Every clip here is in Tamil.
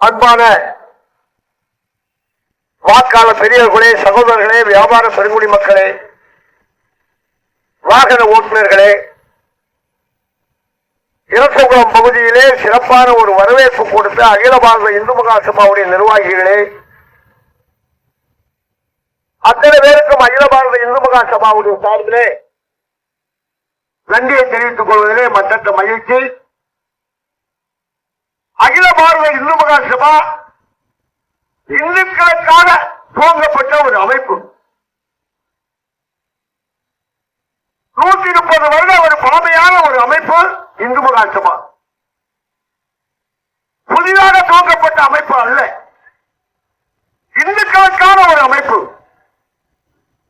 அன்பான வாக்காள பெரியவர்களே சகோதரர்களே வியாபார பெருங்குடி மக்களே வாகன ஓட்டுநர்களே இரசகுளம் பகுதியிலே சிறப்பான ஒரு வரவேற்பு கொடுத்த அகில பாரத இந்து மகாசபாவுடைய நிர்வாகிகளே அத்தனை பேருக்கும் அகில பாரத இந்து மகாசபாவுடைய சார்பிலே நன்றியை தெரிவித்துக் கொள்வதிலே மற்ற மகிழ்ச்சி. அகில பாரத இந்து மகாசபா இந்துக்களுக்காக துவங்கப்பட்ட ஒரு அமைப்பு நூத்தி முப்பது வருட ஒரு பழமையான ஒரு அமைப்பு இந்து மகாசபா புதிதாக துவங்கப்பட்ட அமைப்பு அல்ல இந்துக்களுக்கான ஒரு அமைப்பு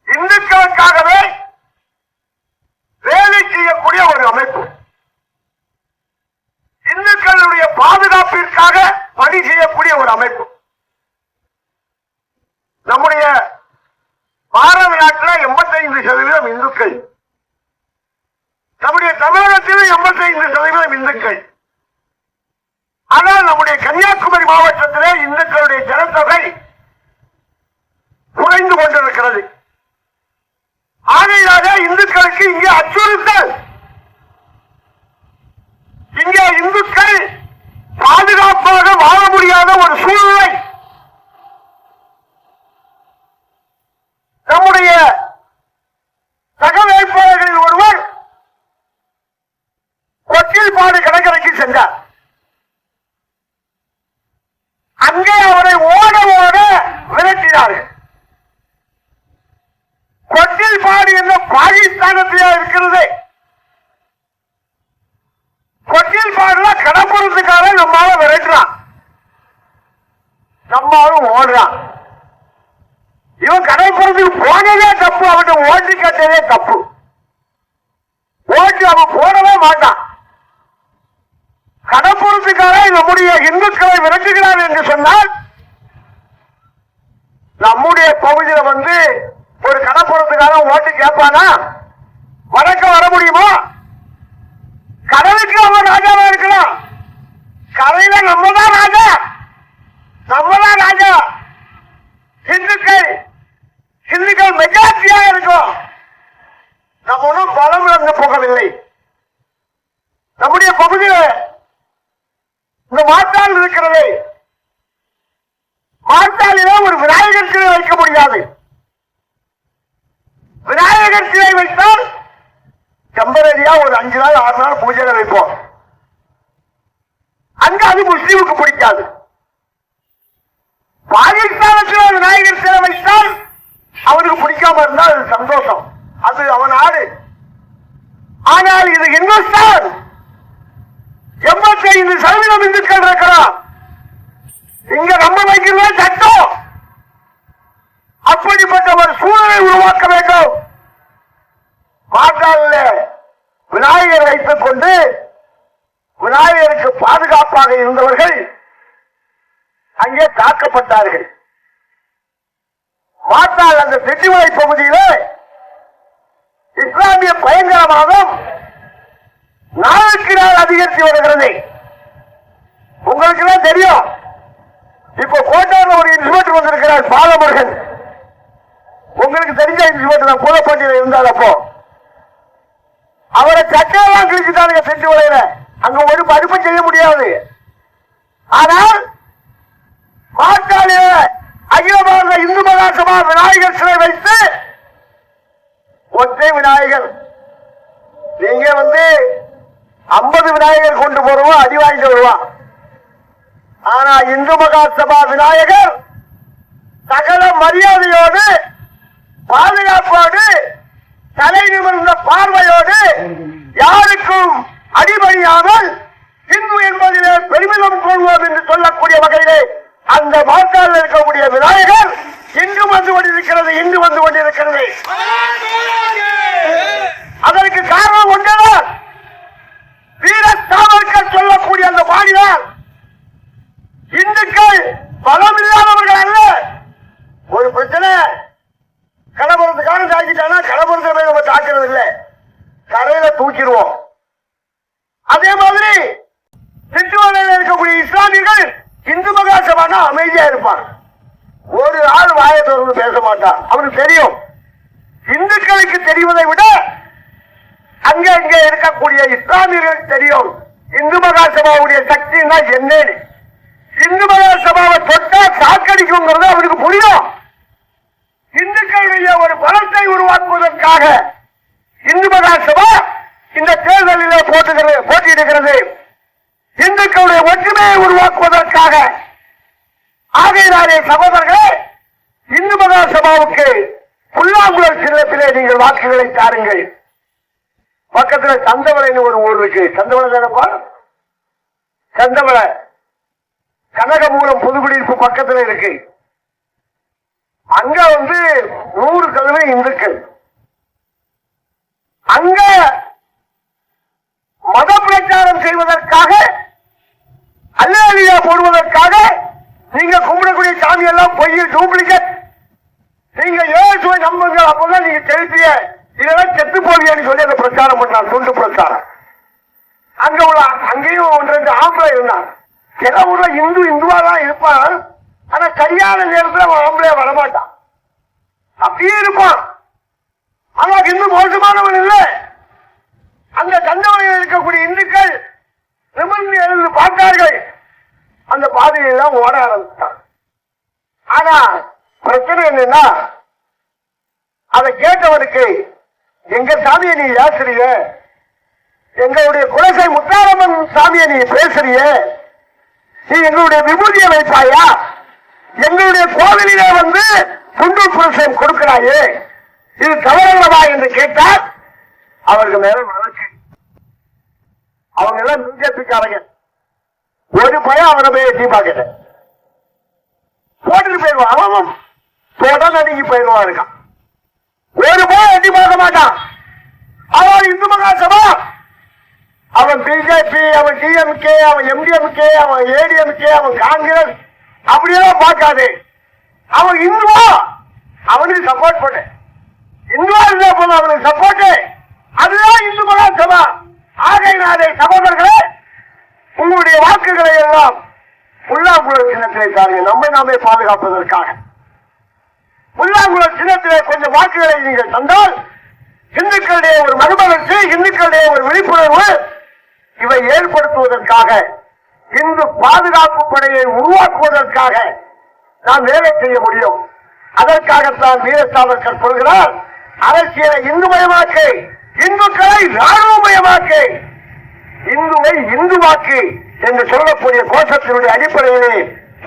இந்துக்களுக்காகவே வேலை செய்யக்கூடிய ஒரு அமைப்பு இந்துக்களுடைய பாதுகாப்பிற்காக பணி செய்யக்கூடிய ஒரு அமைப்பு நம்முடைய பாரத நாட்டில் எண்பத்தைந்து சதவீதம் இந்துக்கள். நம்முடைய எண்பத்தி எண்பத்தைந்து சதவீதம் இந்துக்கள். ஆனால் நம்முடைய கன்னியாகுமரி மாவட்டத்திலே இந்துக்களுடைய ஜனத்தொகை குறைந்து கொண்டிருக்கிறது. ஆகையாக இந்துக்களுக்கு இங்கே அச்சுறுத்தல் இங்கே இந்துக்கள் பாதுகாப்பாக வாழ முடியாத ஒரு சூழ்நிலை நம்முடைய சக வேட்பாளர்களில் ஒருவர் கொச்சில்பாடு கடற்கரைக்கு சென்றார். அங்கே அவரை ஓட ஓட விரட்டினார்கள். கொச்சில்பாடு என்ன பாகிஸ்தானத்திலே இருக்கிறது. கொட்டில் பாடல கடப்புறத்துக்காரன் நம்மால விரட்டுறான். நம்மாலும் ஓடுறான். இவன் கடற்புறத்துக்கு போனதே தப்பு அவன் ஓட்டி கட்டதே தப்பு. ஓட்டி அவன் போடவே மாட்டான். கடப்புறத்துக்காரன் நம்முடைய இந்துக்களை விரட்டுகிறார் என்று சொன்னால் நம்முடைய பகுதியில வந்து ஒரு கடப்புறத்துக்காரன் ஓட்டு கேட்பானா? வடக்க வர முடியுமா? கடலுக்கு அவன் ராஜாவா இருக்கலாம் கரையில நம்ம தான் ராஜா நம்ம தான் ராஜா ஹிந்துக்கள் ஹிந்துக்கள் மெஜாரிட்டியா இருக்கும் நம்ம ஒன்றும் பலம் இழந்து போகவில்லை நம்முடைய பகுதியில் இந்த மாற்றால் இருக்கிறது மாற்றாலில ஒரு விநாயகர் சிலை வைக்க முடியாது விநாயகர் சிலை வைத்தால் டெம்பரரியா ஒரு அஞ்சு நாள் ஆறு நாள் பூஜை வைப்போம். அங்க அது முஸ்லீமுக்கு பிடிக்காது. பாகிஸ்தானத்தில் விநாயகர் சிலை வைத்தால் அவனுக்கு பிடிக்காம இருந்தால் அது சந்தோஷம். அது அவன் ஆடு. ஆனால் இது இந்துஸ்தான். எண்பத்தி ஐந்து சதவீதம் இந்துக்கள் இருக்கிறான் இங்க நம்ம வைக்கிறதே சட்டம். மாற்றால விநாயகர் வைத்துக் கொண்டு விநாயகருக்கு பாதுகாப்பாக இருந்தவர்கள் அங்கே தாக்கப்பட்டார்கள். மாற்றால் அந்த திட்டிமலை பகுதியிலே இஸ்லாமிய பயங்கரவாதம் நாளுக்கு நாள் அதிகரித்து வருகிறது. உங்களுக்கு தான் தெரியும். இப்ப கோட்டாவில் ஒரு இன்ஸ்பெக்டர் வந்திருக்கிறார் பாலமுருகன். உங்களுக்கு தெரிஞ்ச இன்ஸ்பெக்டர் தான் கூலப்பட்டியில் இருந்தால் அப்போ. அவரை சட்டையெல்லாம் கிழிச்சுட்டானுங்க செஞ்சு உலகில. அங்க ஒரு படிப்பு செய்ய முடியாது. ஆனால் மாட்டாளிய அகில பாரத இந்து மகாசபா விநாயகர் சிலை வைத்து ஒற்றை விநாயகர். நீங்க வந்து ஐம்பது விநாயகர் கொண்டு போறோம் அடி வாங்கிட்டு வருவான் ஆனா இந்து மகாசபா விநாயகர் சகல மரியாதையோடு பாதுகாப்போடு தலை நிமிர்ந்த பார்வையோடு யாருக்கும் அடிபணியாமல் இந்து என்பதிலே பெருமிதம் கொள்வோம் என்று சொல்லக்கூடிய வகையிலே அந்த வாக்காளர் இருக்கக்கூடிய விநாயகர் இங்கு வந்து கொண்டிருக்கிறது இங்கு வந்து கொண்டிருக்கிறது அதற்கு காரணம் ஒன்றுதான் வீர சாவர்கர் சொல்லக்கூடிய அந்த பாடிதான் இந்துக்கள் பலம் இல்லாதவர்கள் அல்ல ஒரு பிரச்சனை கடப்புறத்துக்காரன் தாக்கிட்டானா கடப்புறத்தை போய் நம்ம தாக்குறது இல்லை கரையில தூக்கிடுவோம் அதே மாதிரி சிற்றுவலையில் இருக்கக்கூடிய இஸ்லாமியர்கள் இந்து மகா அமைதியா இருப்பான் ஒரு ஆள் வாயை பேச மாட்டான் அவனுக்கு தெரியும். இந்துக்களுக்கு தெரிவதை விட அங்க இங்க இருக்கக்கூடிய இஸ்லாமியர்களுக்கு தெரியும். இந்து மகாசபாவுடைய சக்தின்னா என்னன்னு. இந்து மகாசபாவை தொட்டா சாக்கடிக்குங்கிறது அவனுக்கு புரியும். இந்துக்களுடைய ஒரு பலத்தை உருவாக்குவதற்காக இந்து மகாசபா இந்த தேர்தலில் போட்டுகிறது போட்டியிடுகிறது. இந்துக்களுடைய ஒற்றுமையை உருவாக்குவதற்காக ஆகையினாலே சகோதர இந்து மகாசபாவுக்கு புல்லாங்குழல் சின்னத்திலே நீங்கள் வாக்குகளை தாருங்கள். பக்கத்துல சந்தவளைன்னு ஒரு ஊர் இருக்கு. சந்தவளை தானப்பா சந்தவளை. கனகமூலம் புதுக்குடியிருப்பு பக்கத்துல இருக்கு. அங்க வந்து நூறு சதவீதம் இந்துக்கள். அங்க மத பிரச்சாரம் செய்வதற்காக அல்லா போடுவதற்காக நீங்க கும்பிடக்கூடிய சாமி எல்லாம் பொய் டூப்ளிகேட் இருந்தான் பண்ணாங்க துண்டு பிரச்சாரம் அங்க உள்ள அங்கேயும் ஒன்று ரெண்டு ஆம்பளை இருந்தான் சில ஊர்ல இந்து இந்துவா தான் இருப்பான் ஆனா கல்யாண நேரத்துல அவன் ஆம்பளையா வரமாட்டான். அப்படியே இருப்பான். ஆனா இன்னும் மோசமானவன் இல்லை. அந்த தண்டவனையில் இருக்கக்கூடிய இந்துக்கள் நிமிர்ந்து எழுந்து பார்த்தார்கள். அந்த பாதையெல்லாம் ஓட ஆரம்பித்தான். ஆனா பிரச்சனை என்னன்னா அதை கேட்டவனுக்கு எங்க சாமியை நீ யாசிரிய எங்களுடைய குலசை முத்தாரம்மன் சாமியை நீ பேசுறிய? நீ எங்களுடைய விபூதியை வைப்பாயா எங்களுடைய கோவிலிலே வந்து துண்டு புருஷன் கொடுக்கிறாயே? இது தவறவா என்று கேட்டால் அவர்கள் மேல வளர்ச்சி அவங்க எல்லாம் பிஜேபிக்காரங்க ஒரு பயம் அவனை போய் எட்டி பார்க்கல போட்டுட்டு போயிடுவான். அவன் தொடர் நடுங்கி போயிடுவான் இருக்கான். எட்டி பார்க்க மாட்டான்? அவன் இந்து மகாசபா. அவன் பிஜேபி அவன் டிஎம்கே அவன் எம்டிஎம்கே அவன் ஏடிஎம்கே அவன் காங்கிரஸ். அப்படியெல்லாம் பார்க்காது. அவன் இந்துவா. அவனுக்கு சப்போர்ட் பண்ணு. இந்துவா இருந்தா போதும் அவனுக்கு சப்போர்ட் அதுதான் இந்து மகாசபா. ஆகையினாலே சகோதரர்களே உங்களுடைய வாக்குகளை எல்லாம் புல்லாங்குழல் சின்னத்திலே தாருங்க நம்மை நாமே பாதுகாப்பதற்காக. முல்லாங்குளம் சின்னத்திலே கொஞ்சம் வாக்குகளை நீங்கள் தந்தால் இந்துக்களுடைய ஒரு மறுமலர்ச்சி இந்துக்களுடைய ஒரு விழிப்புணர்வு இவை ஏற்படுத்துவதற்காக இந்து பாதுகாப்பு படையை உருவாக்குவதற்காக நாம் வேலை செய்ய முடியும். அதற்காகத்தான் வீர சாவர்கர் சொல்கிறார் அரசியலை இந்துமயமாக்கு இந்துக்களை ராணுவமயமாக்கு இந்துவை இந்துவாக்கு என்று சொல்லக்கூடிய கோஷத்தினுடைய அடிப்படையிலே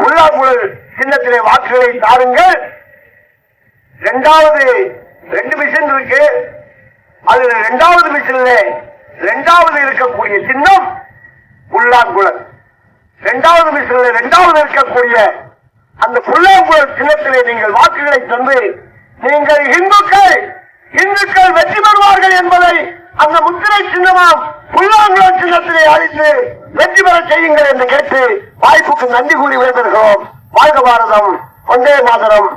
உள்ளாங்குழல் சின்னத்திலே வாக்குகளை தாருங்கள். ரெண்டாவது ரெண்டு மிஷின் இருக்கு. அதுல ரெண்டாவது மிஷின்ல ரெண்டாவது இருக்கக்கூடிய சின்னம் புல்லாங்குழல். ரெண்டாவது மிஷின்ல ரெண்டாவது இருக்கக்கூடிய அந்த புல்லாங்குழல் சின்னத்திலே நீங்கள் வாக்குகளை தந்து நீங்கள் இந்துக்கள் இந்துக்கள் வெற்றி பெறுவார்கள் என்பதை அந்த முத்திரை சின்னமாம் புல்லாங்குழல் சின்னத்திலே அழித்து வெற்றி பெற செய்யுங்கள் என்று கேட்டு வாய்ப்புக்கு நன்றி கூறி விடைபெறுகிறோம். வாழ்க பாரதம். ஒன்றே மாதரம்.